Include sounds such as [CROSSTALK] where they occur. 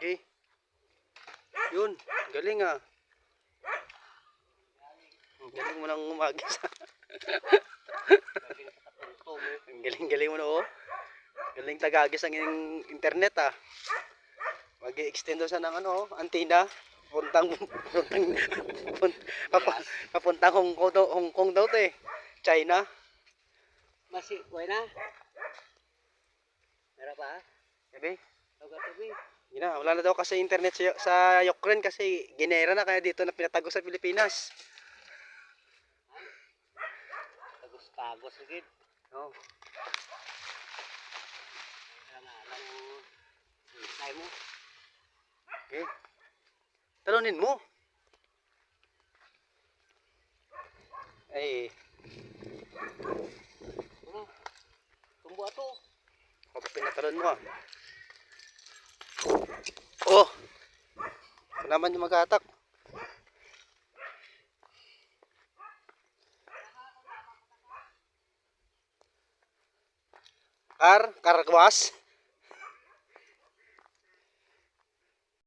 Okay. Yun, galing ah. Galing mo nang umagis. [LAUGHS] Ang galing-galing mo na oh. Galing tagagis ang internet ah. mag extend sa ng ano, oh, antenna. Puntang, puntang, puntang, papuntang Hong Kong, Hong Kong daw to eh. China. Masih, buhay na. Meron pa? Sabi, Huwag ka tabi. Yun na, wala na daw kasi internet sa, sa Ukraine kasi ginera na kaya dito na pinatago sa Pilipinas. Tagos-tagos. Oh. Nga lang yung hintay mo. Okay. Talunin mo. Ay, Ano? Tumbo ato. ako pinatalon mo ah. Oh! Naman yung mag-atak. Kar, karagwas.